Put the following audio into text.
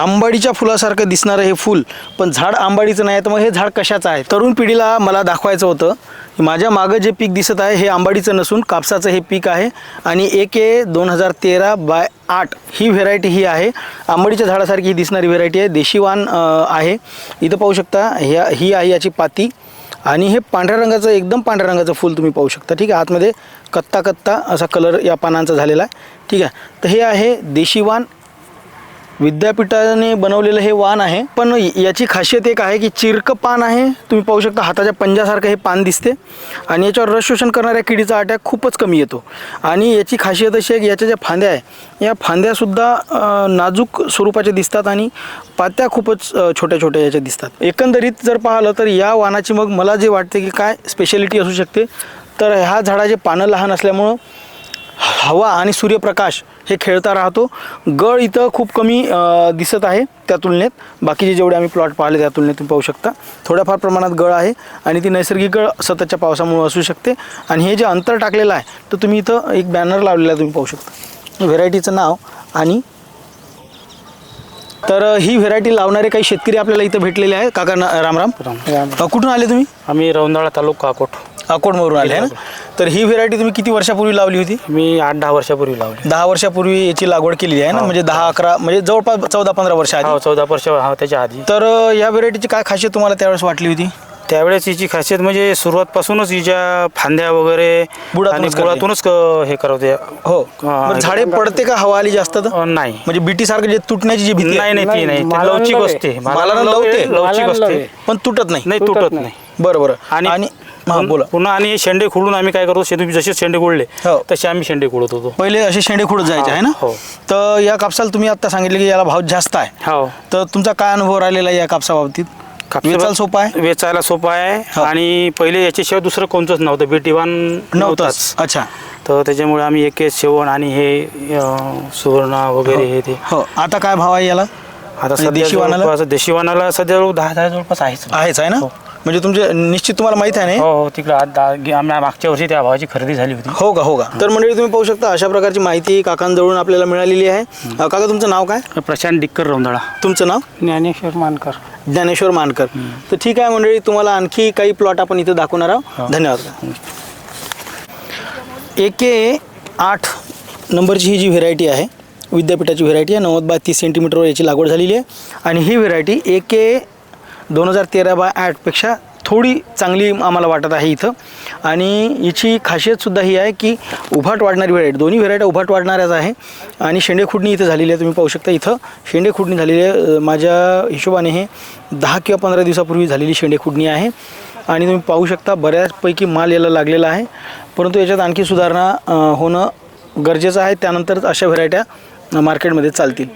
आंबाडीच्या फुलासारखं दिसणारं हे फूल पण झाड आंबाडीचं नाही तर मग हे झाड कशाचं आहे? तरुण पिढीला मला दाखवायचं होतं की माझ्या मागं जे पीक दिसत आहे हे आंबाडीचं नसून कापसाचं हे पीक आहे. आणि एक ए दोन हजार तेरा बाय आठ ही व्हेरायटी ही आहे. आंबाडीच्या झाडासारखी ही दिसणारी व्हेरायटी आहे. देशीवान आहे. इथं पाहू शकता ह्या ही आहे याची पाती. आणि हे पांढऱ्या रंगाचं एकदम पांढऱ्या रंगाचं फूल तुम्ही पाहू शकता. ठीक आहे आतमध्ये कत्ता कत्ता असा कलर या पानांचा झालेला आहे. ठीक आहे तर हे आहे देशीवान विद्यापीठाने बनवलेलं हे वाण आहे. पण याची खासियत एक आहे की चिरकं पान आहे. तुम्ही पाहू शकता हाताच्या पंजासारखं हे पान दिसते. आणि याच्यावर रस शोषण करणाऱ्या किडीचा अटॅक खूपच कमी येतो. आणि याची खासियत अशी आहे की याच्या ज्या फांद्या आहे या फांद्यासुद्धा नाजूक स्वरूपाच्या दिसतात आणि पात्या खूपच छोट्या छोट्या याच्या दिसतात. एकंदरीत जर पाहिलं तर या वाणाची मग मला जे वाटते की काय स्पेशालिटी असू शकते तर ह्या झाडाचे पानं लहान असल्यामुळं हवा आणि सूर्यप्रकाश हे खेळता राहतो. गळ इथं खूप कमी दिसत आहे त्या तुलनेत. बाकीचे जेवढे आम्ही प्लॉट पाहिले त्या तुलनेत तुम्ही पाहू शकता. थोड्याफार प्रमाणात गळ आहे आणि ती नैसर्गिक गळ सततच्या पावसामुळे असू शकते. आणि हे जे अंतर टाकलेलं आहे तर तुम्ही इथं एक बॅनर लावलेला तुम्ही पाहू शकता. व्हेरायटीचं नाव आणि तर ही व्हेरायटी लावणारे काही शेतकरी आपल्याला इथं भेटलेले आहे काका ना- रामराम. अ, कुठून आले तुम्ही? आम्ही रौंदाळा तालुका अकोट. अकोटमधून आले आहे ना? तर ही व्हेरायटी तुम्ही किती वर्षापूर्वी लावली होती? मी आठ दहा वर्षापूर्वी लावली. दहा वर्षापूर्वी याची लागवड केलेली आहे ना? म्हणजे दहा अकरा म्हणजे जवळपास चौदा पंधरा वर्ष आधी. हो चौदा वर्ष हा त्याच्या आधी. तर या व्हेरायटीची काय खासियत तुम्हाला त्यावेळेस वाटली होती? त्यावेळेस हिची खासियत म्हणजे सुरुवातपासूनच हिच्या फांद्या वगैरे बुडातूनच आणि करते. बुडातूनच हे करवते हो. हा, झाडे पडते का हवा आली जास्त नाही. म्हणजे बीटी सारखं जे तुटण्याची जी भीती नाही आहे, नाही ती नाही लवचिक लवे. असते. लवचिक असते. पण तुटत नाही. नाही तुटत नाही. नाही. बरं बरं. आणि आणि हा बोला. पुन्हा आणि हे शेंडे खोडून आम्ही काय करतो शेंडे जसे शेंडे खोडले हो. तसे आम्ही शेंडे खोडत होतो. पहिले असे शेंडे खुडत जायचे आहे ना? हो. तर या कापसाला तुम्ही आता सांगितले की याला भाव जास्त आहे. हो. तर तुमचा काय अनुभव राहिलेला आहे या कापसाबाबतीत कापसा- वेचायला सोपा आहे? वेचायला सोपा हो. आहे आणि पहिले याच्याशिवाय दुसरं कोणतंच नव्हतं बेटीवान नव्हताच. अच्छा. तर त्याच्यामुळे आम्ही एक शेवण आणि हे अं, सुवर्ण वगैरे हे. ते. हो. आता काय भाव आहे याला? आता म्हणजे सध्या देशी वाणाला? जवळपास देशी वाणाला सध्या जवळ दहा हजार जवळपास आहेच. आहेच आहे ना? म्हणजे तुमचे निश्चित तुम्हाला माहीत आहे ना हो हो तिकडे आज दहा- गे- आम्हाला मागच्या वर्षी त्या भावाची खरेदी झाली होती. हो का हो का? तर मंडळी तुम्ही पाहू शकता अशा प्रकारची माहिती काकांजवळून आपल्याला मिळालेली आहे. अ, काका तुमचं नाव काय? प्रशांत डिक्कर रौंदळा. तुमचं नाव? ज्ञानेश्वर मानकर. ज्ञानेश्वर मानकर. तर ठीक आहे मंडळी तुम्हाला आणखी काही प्लॉट आपण इथं दाखवणार आहोत. धन्यवाद. एक आठ नंबरची ही जी व्हेरायटी आहे विद्यापीठाची व्हेरायटी आहे नव्वद बाय तीस सेंटीमीटरवर याची लागवड झालेली आहे. आणि ही व्हेरायटी एक दोन हजार तेरा बाय आठपेक्षा थोडी चांगली आम्हाला वाटत आहे इथं. आणि याची खासियतसुद्धा ही आहे की उभाट वाढणारी व्हेरायटी दोन्ही व्हेरायटी उभाट वाढणाऱ्याच आहे. आणि शेंडे खुडणी इथं झालेली आहे तुम्ही पाहू शकता इथं. शेंडे खुडणी झालेली आहे माझ्या हिशोबाने हे दहा किंवा पंधरा दिवसापूर्वी झालेली शेंडे खुडणी आहे. आणि तुम्ही पाहू शकता बऱ्याचपैकी माल याला लागलेला आहे. परंतु याच्यात आणखी सुधारणा होणं गरजेचं आहे. त्यानंतरच अशा व्हरायट्या मार्केटमध्ये चालतील.